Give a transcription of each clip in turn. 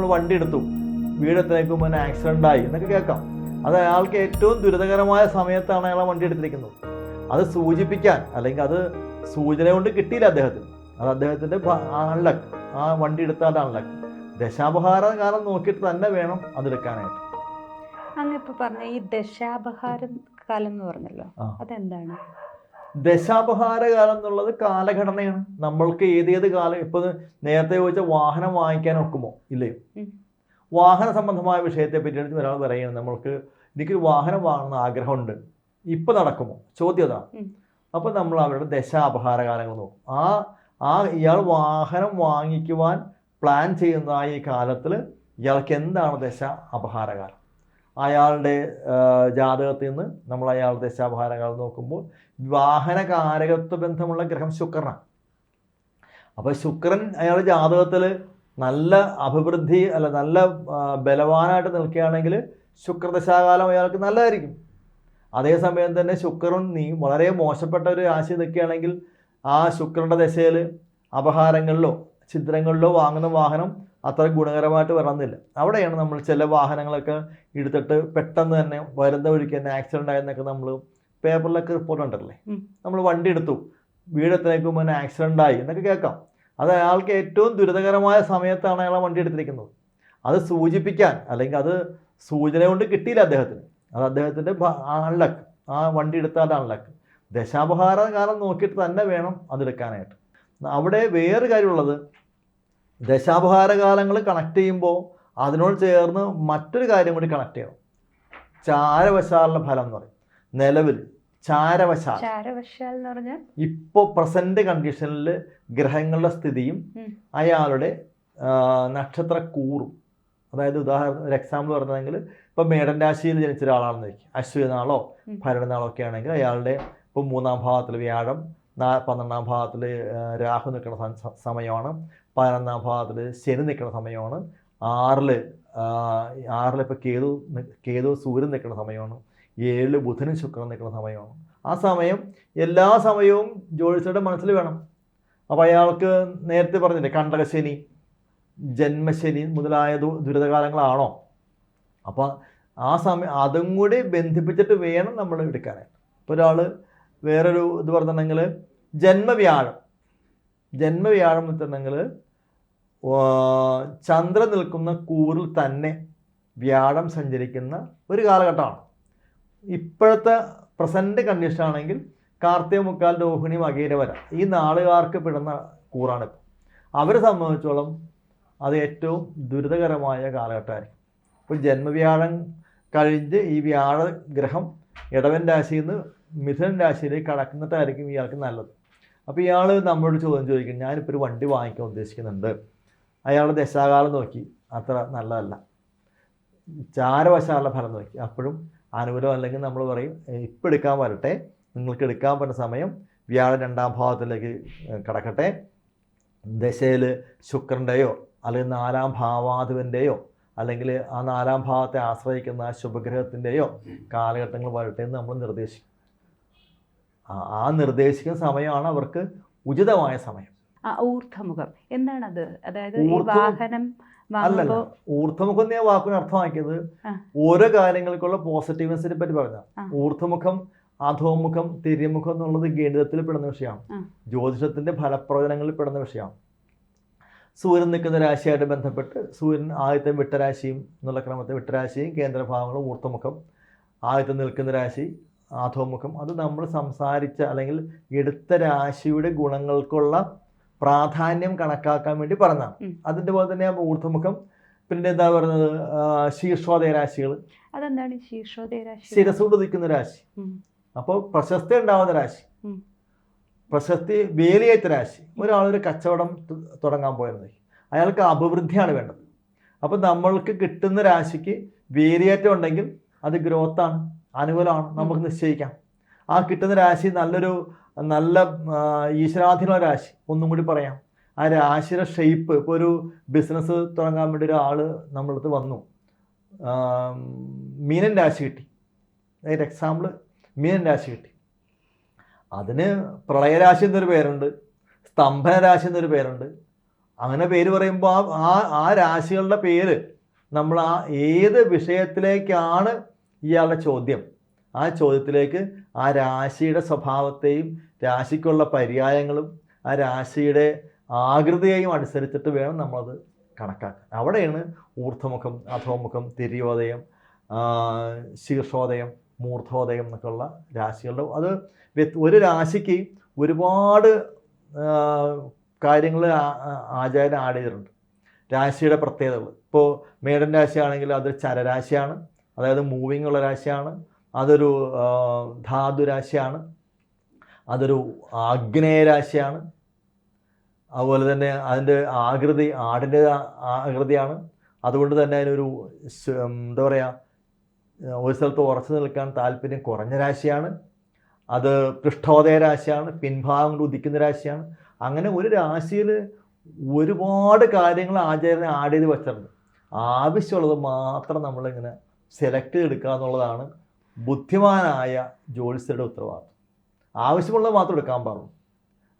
നമ്മൾ വണ്ടി എടുത്തു. വീടെത്തിനേക്ക് മുന്നേ ആക്സിഡന്റ് ആയി എന്നൊക്കെ കേൾക്കാം. അത് അയാൾക്ക് ഏറ്റവും ദുരിതകരമായ സമയത്താണ് അയാൾ വണ്ടി എടുത്തിരിക്കുന്നത്. അത് സൂചിപ്പിക്കാൻ അല്ലെങ്കിൽ അത് സൂചന കൊണ്ട് കിട്ടിയില്ല അദ്ദേഹത്തിന്. അത് അദ്ദേഹത്തിന്റെ അൺലക്ക് ആ വണ്ടി എടുത്താൽ അൺലക്ക് ദശാപഹാര കാലം നോക്കിയിട്ട് തന്നെ വേണം അതെടുക്കാനായിട്ട് അങ്ങ് ഇപ്പൊ പറഞ്ഞ ഈ ദശാപഹാരം കാലം എന്ന് പറഞ്ഞല്ലോ. അതെന്താണ്? ദശാപഹാര കാലം എന്നുള്ളത് കാലഘടനയാണ്. നമ്മൾക്ക് ഏതേത് കാലം ഇപ്പൊ നേരത്തെ ചോദിച്ച വാഹനം വാങ്ങിക്കാൻ ഒക്കുമോ? ഇല്ലേ? വാഹന സംബന്ധമായ വിഷയത്തെ പറ്റിയിട്ട് ഒരാൾ പറയുന്നത് നമ്മൾക്ക് എനിക്കൊരു വാഹനം വാങ്ങുന്ന ആഗ്രഹമുണ്ട്. ഇപ്പൊ നടക്കുമോ? ചോദ്യം അതാണ്. അപ്പൊ നമ്മൾ അവരുടെ ദശാപഹാര കാലങ്ങൾ നോക്കും. ആ ആ ഇയാൾ വാഹനം വാങ്ങിക്കുവാൻ പ്ലാൻ ചെയ്യുന്ന ഈ കാലത്തിൽ ഇയാൾക്ക് എന്താണ് ദശ അപഹാരകാലം അയാളുടെ ജാതകത്തിൽ നിന്ന് നമ്മൾ അയാളുടെ ദശാപഹാരകാലം നോക്കുമ്പോൾ വാഹനകാരകത്വ ബന്ധമുള്ള ഗ്രഹം ശുക്രനാണ്. അപ്പോൾ ശുക്രൻ അയാളുടെ ജാതകത്തിൽ നല്ല അഭിവൃദ്ധി അല്ല നല്ല ബലവാനായിട്ട് നിൽക്കുകയാണെങ്കിൽ ശുക്രദശാകാലം അയാൾക്ക് നല്ലതായിരിക്കും. അതേസമയം തന്നെ ശുക്രൻ നീ വളരെ മോശപ്പെട്ട ഒരു രാശി നിൽക്കുകയാണെങ്കിൽ ആ ശുക്രന്റെ ദശയിൽ അപഹാരങ്ങളിലോ ഛിദ്രങ്ങളിലോ വാങ്ങുന്ന വാഹനം അത്ര ഗുണകരമായിട്ട് വരണമെന്നില്ല. അവിടെയാണ് നമ്മൾ ചില വാഹനങ്ങളൊക്കെ എടുത്തിട്ട് പെട്ടെന്ന് തന്നെ വരുന്ന വഴിക്ക് തന്നെ ആക്സിഡന്റ് ആയെന്നൊക്കെ നമ്മൾ പേപ്പറിലൊക്കെ റിപ്പോർട്ട് ഉണ്ടല്ലേ നമ്മൾ വണ്ടി എടുത്തു. വീടെത്തിനേക്ക് മുന്നേ ആക്സിഡന്റ് ആയി എന്നൊക്കെ കേൾക്കാം. അത് അയാൾക്ക് ഏറ്റവും ദുരിതകരമായ സമയത്താണ് അയാൾ വണ്ടി എടുത്തിരിക്കുന്നത്. അത് സൂചിപ്പിക്കാൻ അല്ലെങ്കിൽ അത് സൂചന കൊണ്ട് കിട്ടിയില്ല അദ്ദേഹത്തിന്. അത് അദ്ദേഹത്തിന്റെ അൺലക്ക് ആ വണ്ടി എടുത്താൽ അൺലക്ക് ദശാപഹാര കാലം നോക്കിയിട്ട് തന്നെ വേണം അതെടുക്കാനായിട്ട് അവിടെ വേറൊരു കാര്യമുള്ളത് ദശാപഹാര കാലങ്ങൾ കണക്ട് ചെയ്യുമ്പോൾ അതിനോട് ചേർന്ന് മറ്റൊരു കാര്യം കൂടി കണക്ട് ചെയ്യണം. ചാരവശാലിന്റെ ഫലം എന്ന് പറയും. നിലവിൽ ചാരവശാൽ. ചാരവശാൽ എന്ന് പറഞ്ഞാൽ? ഇപ്പോൾ പ്രസന്റ് കണ്ടീഷനിൽ ഗ്രഹങ്ങളുടെ സ്ഥിതിയും അയാളുടെ നക്ഷത്ര കൂറും അതായത് ഉദാഹരണം ഒരു എക്സാമ്പിൾ പറഞ്ഞതെങ്കിൽ ഇപ്പോൾ മേടൻ രാശിയിൽ ജനിച്ച ഒരാളാണെന്ന് വയ്ക്കും അശ്വനാളോ. ഭരണനാളോ ഒക്കെ ആണെങ്കിൽ അയാളുടെ ഇപ്പോൾ മൂന്നാം ഭാവത്തിൽ വ്യാഴം പന്ത്രണ്ടാം ഭാഗത്തിൽ രാഹു നിൽക്കുന്ന സമയമാണ്. പതിനൊന്നാം ഭാഗത്തിൽ ശനി നിൽക്കുന്ന സമയമാണ്. ആറിൽ ആറിൽ ഇപ്പോൾ കേതു കേതു സൂര്യൻ നിൽക്കുന്ന സമയമാണ്. ഏഴിൽ ബുധനും ശുക്രൻ നിൽക്കുന്ന സമയമാണ്. ആ സമയം എല്ലാ സമയവും ജ്യോതിഷയുടെ മനസ്സിൽ വേണം. അപ്പോൾ അയാൾക്ക് നേരത്തെ പറഞ്ഞില്ലേ കണ്ടകശനി ജന്മശനി മുതലായ ദുരിതകാലങ്ങളാണോ? അപ്പോൾ ആ സമയം അതും കൂടി ബന്ധിപ്പിച്ചിട്ട് വേണം നമ്മൾ എടുക്കാനായിട്ട്. ഇപ്പോൾ ഒരാൾ വേറൊരു ഇത് പറഞ്ഞിട്ടുണ്ടെങ്കിൽ ജന്മവ്യാഴം. ജന്മവ്യാഴം വെച്ചിട്ടുണ്ടെങ്കിൽ ചന്ദ്രൻ നിൽക്കുന്ന കൂറിൽ തന്നെ വ്യാഴം സഞ്ചരിക്കുന്ന ഒരു കാലഘട്ടമാണ്. ഇപ്പോഴത്തെ പ്രസന്റ് കണ്ടീഷൻ ആണെങ്കിൽ കാർത്തിക മുക്കാൽ രോഹിണി മകീരവര ഈ നാളുകാർക്ക് പെടുന്ന കൂറാണ് ഇപ്പോൾ അവരെ സംബന്ധിച്ചോളം അത് ഏറ്റവും ദുരിതകരമായ കാലഘട്ടമായിരിക്കും. ഇപ്പോൾ ജന്മവ്യാഴം കഴിഞ്ഞ് ഈ വ്യാഴ ഗ്രഹം ഇടവൻ രാശിയിൽ നിന്ന് മിഥുനൻ രാശിയിലേക്ക് കടക്കുന്നിട്ടായിരിക്കും ഇയാൾക്ക് നല്ലത്. അപ്പോൾ ഇയാൾ നമ്മളോട് ചോദ്യം ചോദിക്കും ഞാനിപ്പോൾ ഒരു വണ്ടി വാങ്ങിക്കാൻ ഉദ്ദേശിക്കുന്നുണ്ട്. അയാളുടെ ദശാകാലം നോക്കി അത്ര നല്ലതല്ല. ചാരവശാലുള്ള ഫലം നോക്കി. അപ്പോഴും അനുകൂലം അല്ലെങ്കിൽ നമ്മൾ പറയും ഇപ്പം എടുക്കാൻ വരട്ടെ നിങ്ങൾക്ക് എടുക്കാൻ പറ്റുന്ന സമയം വ്യാഴം രണ്ടാം ഭാവത്തിലേക്ക് കടക്കട്ടെ. ദശയിൽ ശുക്രന്റെയോ അല്ലെങ്കിൽ നാലാം ഭാവാധിപന്റെയോ അല്ലെങ്കിൽ ആ നാലാം ഭാവത്തെ ആശ്രയിക്കുന്ന ശുഭഗ്രഹത്തിന്റെയോ കാലഘട്ടങ്ങൾ വരട്ടെ എന്ന് നമ്മൾ നിർദ്ദേശിക്കും. ആ- നിർദ്ദേശിക്കുന്ന സമയമാണ് അവർക്ക് ഉചിതമായ സമയം. ഊർധമുഖം എന്താണത്? അതായത് ഈ വാഹനം അല്ലല്ല. ഊർധമുഖം ഞാൻ എന്ന വാക്കിന് അർത്ഥമാക്കിയത്. ഓരോ കാര്യങ്ങൾക്കുള്ള പോസിറ്റീവ്നെസിനെ പറ്റി പറഞ്ഞ ഊർധമുഖം അധോമുഖം തിര്യമുഖം എന്നുള്ളത് ഗണിതത്തിൽ പെടുന്ന വിഷയമാണ്. ജ്യോതിഷത്തിന്റെ ഫലപ്രവചനങ്ങളിൽ പെടുന്ന വിഷയമാണ്. സൂര്യൻ നിൽക്കുന്ന രാശിയായിട്ട് ബന്ധപ്പെട്ട് സൂര്യൻ ആദ്യത്തെ വിട്ടരാശിയും എന്നുള്ള ക്രമത്തെ വിട്ടരാശിയും കേന്ദ്രഭാഗങ്ങളും ഊർത്തമുഖം ആദ്യത്തെ നിൽക്കുന്ന രാശി ആധോമുഖം. അത് നമ്മൾ സംസാരിച്ച അല്ലെങ്കിൽ എടുത്ത രാശിയുടെ ഗുണങ്ങൾക്കുള്ള പ്രാധാന്യം കണക്കാക്കാൻ വേണ്ടി പറഞ്ഞതാണ്. അതിന്റെ പോലെ തന്നെ ഊർധമുഖം. പിന്നെ എന്താ പറയുന്നത് ശീർഷോദയ രാശികൾ. അതെന്താണ്? ശീർഷോദയ രാശി ശിരസോട് നിൽക്കുന്ന രാശി. അപ്പോൾ പ്രശസ്തി ഉണ്ടാവുന്ന രാശി. പ്രശസ്തി വേലിയേറ്റ രാശി. ഒരാളൊരു കച്ചവടം തുടങ്ങാൻ പോയിരുന്നത് അയാൾക്ക് അഭിവൃദ്ധിയാണ് വേണ്ടത്. അപ്പോൾ നമ്മൾക്ക് കിട്ടുന്ന രാശിക്ക് വേലിയേറ്റം ഉണ്ടെങ്കിൽ അത് ഗ്രോത്താണ്. അനുകൂലമാണ്. നമുക്ക് നിശ്ചയിക്കാം. ആ കിട്ടുന്ന രാശി നല്ലൊരു നല്ല ഈശ്വരാധീന രാശി. ഒന്നും കൂടി പറയാം. ആ രാശിയുടെ ഷെയ്പ്പ് ഇപ്പോൾ ഒരു ബിസിനസ് തുടങ്ങാൻ വേണ്ടി ഒരാൾ നമ്മളടുത്ത് വന്നു. മീനൻ രാശി കിട്ടി. അതിന്റെ എക്സാമ്പിൾ മീനൻ രാശി കിട്ടി. അതിന് പ്രളയരാശി എന്നൊരു പേരുണ്ട്. സ്തംഭന രാശി എന്നൊരു പേരുണ്ട്. അങ്ങനെ പേര് പറയുമ്പോൾ ആ- ആ രാശികളുടെ പേര് നമ്മൾ ആ ഏത് വിഷയത്തിലേക്കാണ് ഇയാളുടെ ചോദ്യം. ആ ചോദ്യത്തിലേക്ക് ആ രാശിയുടെ സ്വഭാവത്തെയും രാശിക്കുള്ള പര്യായങ്ങളും ആ രാശിയുടെ ആകൃതിയെയും അനുസരിച്ചിട്ട് വേണം നമ്മളത് കണക്കാക്കാൻ. അവിടെയാണ് ഊർധ്വമുഖം അധോമുഖം തിരിയോദയം ശീർഷോദയം മൂർധോദയം എന്നൊക്കെയുള്ള രാശികളുടെ അത് ഒരു രാശിക്ക് ഒരുപാട് കാര്യങ്ങൾ ആചാരം ആഡ് ചെയ്തിട്ടുണ്ട്. രാശിയുടെ പ്രത്യേകതകൾ ഇപ്പോൾ മേടൻ രാശിയാണെങ്കിൽ അത് ചരരാശിയാണ്. അതായത് മൂവിങ് ഉള്ള രാശിയാണ്. അതൊരു ധാതു രാശിയാണ്. അതൊരു ആഗ്നേയ രാശിയാണ്. അതുപോലെ തന്നെ അതിന്റെ ആകൃതി ആടിന്റെ ആകൃതിയാണ്. അതുകൊണ്ട് തന്നെ അതിനൊരു എന്താ പറയുക ഒരു സ്ഥലത്ത് ഉറച്ചു നിൽക്കാൻ താല്പര്യം കുറഞ്ഞ രാശിയാണ്. അത് പൃഷ്ഠോദയ രാശിയാണ് പിൻഭാഗം കൊണ്ട് ഉദിക്കുന്ന രാശിയാണ്. അങ്ങനെ ഒരു രാശിയിൽ ഒരുപാട് കാര്യങ്ങൾ ആചാര്യനെ ആഡ് ചെയ്ത് വെച്ചിട്ടുണ്ട്. ആവശ്യമുള്ളത് മാത്രം നമ്മളിങ്ങനെ സെലക്ട് ചെയ്തെടുക്കുക എന്നുള്ളതാണ് ബുദ്ധിമാനായ ജ്യോത്സ്യരുടെ ഉത്തരവാദിത്വം. ആവശ്യമുള്ളത് മാത്രം എടുക്കാൻ പാടുള്ളൂ.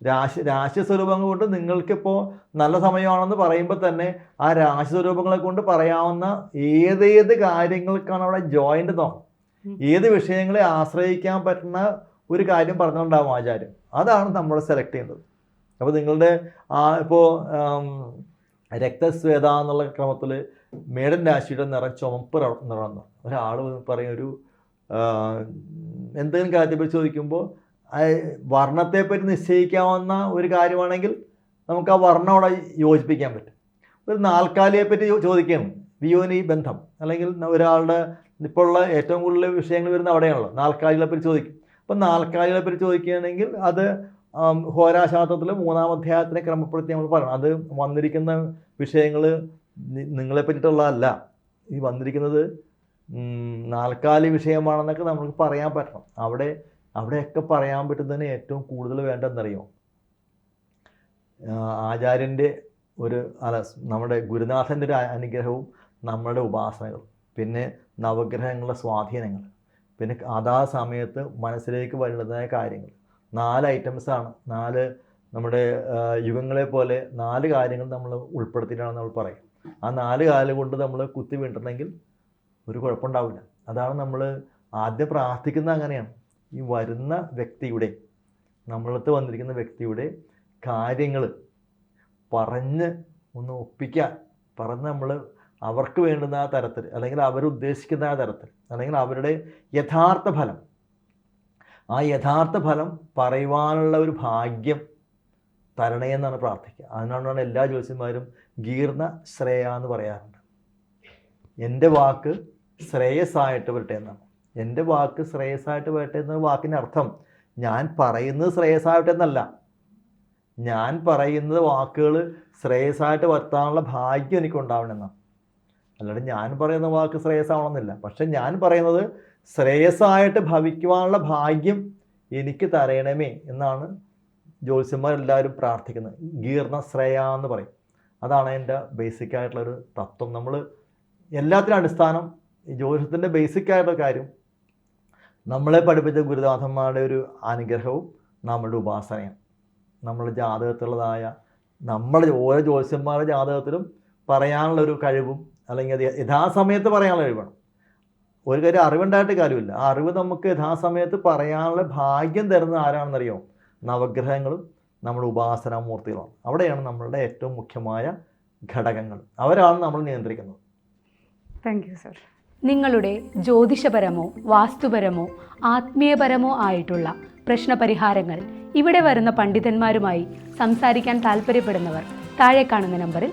രാശി രാശി സ്വരൂപങ്ങൾ കൊണ്ട് നിങ്ങൾക്കിപ്പോൾ നല്ല സമയമാണെന്ന് പറയുമ്പോൾ തന്നെ ആ രാശി സ്വരൂപങ്ങളെ കൊണ്ട് പറയാവുന്ന ഏതേത് കാര്യങ്ങൾക്കാണ് അവിടെ ജോയിന്റ് തോന്നുന്നത് ഏത് വിഷയങ്ങളെ ആശ്രയിക്കാൻ പറ്റുന്ന ഒരു കാര്യം പറഞ്ഞുകൊണ്ടാവും ആചാര്യം. അതാണ് നമ്മൾ സെലക്ട് ചെയ്യേണ്ടത് അപ്പോൾ നിങ്ങളുടെ ആ ഇപ്പോൾ രക്തസ്വേദ എന്നുള്ള ക്രമത്തിൽ മേടൻ രാശിയുടെ നിറം ചുമപ്പ് നിറം ഒരാൾ പറയും ഒരു എന്തെങ്കിലും കാര്യത്തെപ്പറ്റി ചോദിക്കുമ്പോൾ വർണത്തെപ്പറ്റി നിശ്ചയിക്കാവുന്ന ഒരു കാര്യമാണെങ്കിൽ നമുക്ക് ആ വർണം അവിടെ യോജിപ്പിക്കാൻ പറ്റും. ഒരു നാൽക്കാലിയെ പറ്റി ചോദിക്കണം വിയോനി ബന്ധം. അല്ലെങ്കിൽ ഒരാളുടെ ഇപ്പോൾ ഉള്ള ഏറ്റവും കൂടുതൽ വിഷയങ്ങൾ വരുന്ന അവിടെയാണല്ലോ. നാൽക്കാലികളെ പറ്റി ചോദിക്കും. അപ്പം നാൽക്കാലികളെ പറ്റി ചോദിക്കുകയാണെങ്കിൽ അത് ഹോരാശാസ്ത്രത്തിൽ മൂന്നാം അധ്യായത്തിനെ ക്രമപ്പെടുത്തി നമ്മൾ പറയണം. അത് വന്നിരിക്കുന്ന വിഷയങ്ങൾ നിങ്ങളെ പറ്റിയിട്ടുള്ളതല്ല. ഈ വന്നിരിക്കുന്നത് നാൽക്കാലി വിഷയമാണെന്നൊക്കെ നമുക്ക് പറയാൻ പറ്റണം. അവിടെ അവിടെയൊക്കെ പറയാൻ പറ്റുന്നതിന് ഏറ്റവും കൂടുതൽ വേണ്ടതെന്നറിയോ ആചാര്യന്റെ ഒരു അല്ല നമ്മുടെ ഗുരുനാഥന്റെ ഒരു അനുഗ്രഹവും നമ്മുടെ ഉപാസനകൾ പിന്നെ നവഗ്രഹങ്ങളുടെ സ്വാധീനങ്ങൾ. പിന്നെ അതാ സമയത്ത് മനസ്സിലേക്ക് വരുന്നതായ കാര്യങ്ങൾ. നാല് ഐറ്റംസ് ആണ്. നാല് നമ്മുടെ യുഗങ്ങളെ പോലെ നാല് കാര്യങ്ങൾ നമ്മൾ ഉൾപ്പെടുത്തിയിട്ടാണ് നമ്മൾ പറയും ആ നാല് കാലം കൊണ്ട് നമ്മൾ കുത്തി വീണിട്ടുണ്ടെങ്കിൽ ഒരു കുഴപ്പമുണ്ടാവില്ല. അതാണ് നമ്മൾ ആദ്യം പ്രാർത്ഥിക്കുന്നത് അങ്ങനെയാണ്. ഈ വരുന്ന വ്യക്തിയുടെ നമ്മളടുത്ത് വന്നിരിക്കുന്ന വ്യക്തിയുടെ കാര്യങ്ങൾ പറഞ്ഞ് ഒന്ന് ഒപ്പിക്കാൻ പറഞ്ഞ് നമ്മൾ അവർക്ക് വേണ്ടുന്ന ആ തരത്തിൽ അല്ലെങ്കിൽ അവരുദ്ദേശിക്കുന്ന ആ തരത്തിൽ അല്ലെങ്കിൽ അവരുടെ യഥാർത്ഥ ഫലം ആ യഥാർത്ഥ ഫലം പറയുവാനുള്ള ഒരു ഭാഗ്യം തരണേ എന്നാണ് പ്രാർത്ഥിക്കുക. അതിനാണ് എല്ലാ ജ്യോത്സ്യന്മാരും ഗീർണ ശ്രേയ എന്ന് പറയാറുണ്ട്. എന്റെ വാക്ക് ശ്രേയസ്സായിട്ട് വരട്ടെ എന്നാണ്. എന്റെ വാക്ക് ശ്രേയസ്സായിട്ട് വരട്ടെ എന്ന വാക്കിന്റെ അർത്ഥം ഞാൻ പറയുന്നത് ശ്രേയസ്സായിട്ട് എന്നല്ല. ഞാൻ പറയുന്നത് വാക്കുകൾ ശ്രേയസ്സായിട്ട് വരുത്താനുള്ള ഭാഗ്യം എനിക്കുണ്ടാവണമെന്നാണ് അല്ലാണ്ട് ഞാൻ പറയുന്ന വാക്ക് ശ്രേയസ്സാവണമെന്നില്ല. പക്ഷെ ഞാൻ പറയുന്നത് ശ്രേയസ്സായിട്ട് ഭവിക്കുവാനുള്ള ഭാഗ്യം എനിക്ക് തരയണമേ എന്നാണ് ജ്യോത്സ്യന്മാരെല്ലാവരും പ്രാർത്ഥിക്കുന്നത്. ഗീർണ ശ്രേയ എന്ന് പറയും. അതാണ് എന്റെ ബേസിക് ആയിട്ടുള്ളൊരു തത്വം. നമ്മൾ എല്ലാത്തിനും അടിസ്ഥാനം ജ്യോതിഷത്തിന്റെ ബേസിക് ആയിട്ടുള്ള കാര്യം നമ്മളെ പഠിപ്പിച്ച ഗുരുനാഥന്മാരുടെ ഒരു അനുഗ്രഹവും നമ്മളുടെ ഉപാസനയാണ്. നമ്മുടെ ജാതകത്തിലുള്ളതായ നമ്മുടെ ഓരോ ജ്യോത്സ്യന്മാരുടെ ജാതകത്തിലും പറയാനുള്ള ഒരു കഴിവും അല്ലെങ്കിൽ അത് യഥാസമയത്ത് പറയാനുള്ള കഴിവാണ്. ഒരു കാര്യം അറിവുണ്ടായിട്ട് കാര്യമില്ല. ആ അറിവ് നമുക്ക് യഥാസമയത്ത് പറയാനുള്ള ഭാഗ്യം തരുന്നത് ആരാണെന്നറിയോ? നവഗ്രഹങ്ങളും നമ്മുടെ ഉപാസനാമൂർത്തികളാണ്. അവിടെയാണ് നമ്മളുടെ ഏറ്റവും മുഖ്യമായ ഘടകങ്ങൾ. അവരാണ് നമ്മൾ നിയന്ത്രിക്കുന്നത്. താങ്ക് യു സർ നിങ്ങളുടെ ജ്യോതിഷപരമോ വാസ്തുപരമോ ആത്മീയപരമോ ആയിട്ടുള്ള പ്രശ്നപരിഹാരങ്ങൾ ഇവിടെ വരുന്ന പണ്ഡിതന്മാരുമായി സംസാരിക്കാൻ താല്പര്യപ്പെടുന്നവർ താഴെ കാണുന്ന നമ്പറിൽ